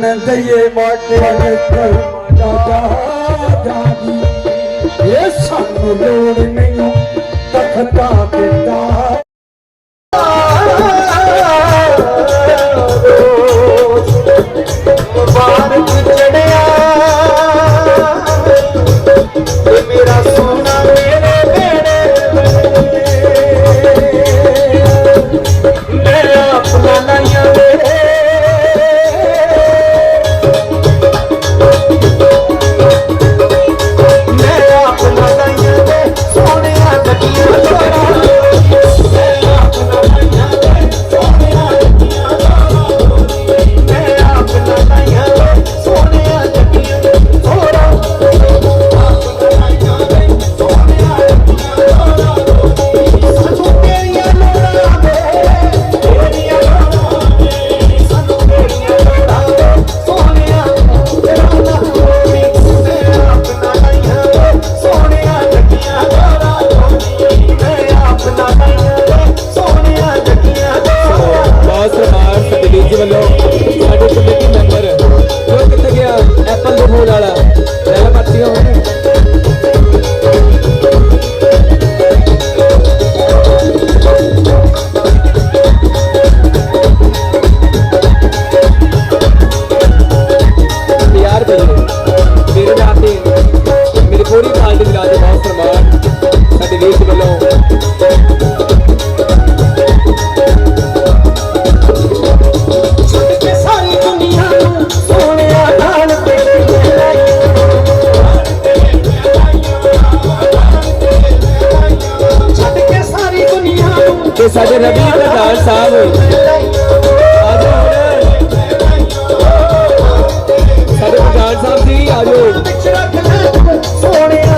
આનંદયે માટે જાગી એ સાનું લોડ નહીં તખતા કે ਤੇ ਸਾਡੇ ਰਵੀ ਪ੍ਰਧਾਨ ਸਾਹਿਬ ਸਾਡੇ ਪ੍ਰਧਾਨ ਸਾਹਿਬ ਜੀ ਆਜੋ। ਸੋਹਣਿਆ।